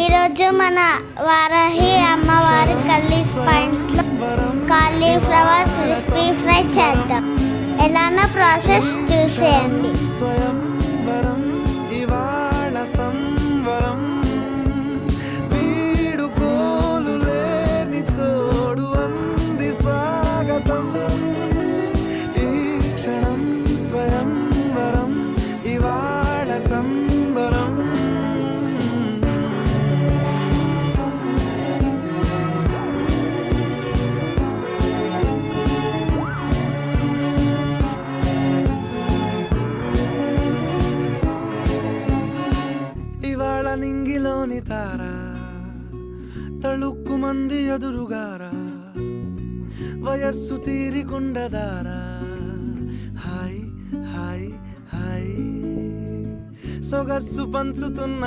ఈరోజు మన వారాహి అమ్మవారి కల్లి పాయింట్లో కాలీఫ్లవర్ క్రిస్పీ ఫ్రై చేద్దాం. ఎలానో ప్రాసెస్ చూసేయండి. నింగిలోని తార తళుక్కు మంది ఎదురుగారా వయస్సు తీరికుండదారా హాయ్ హాయ్ హాయ్. సొగస్సు పంచుతున్న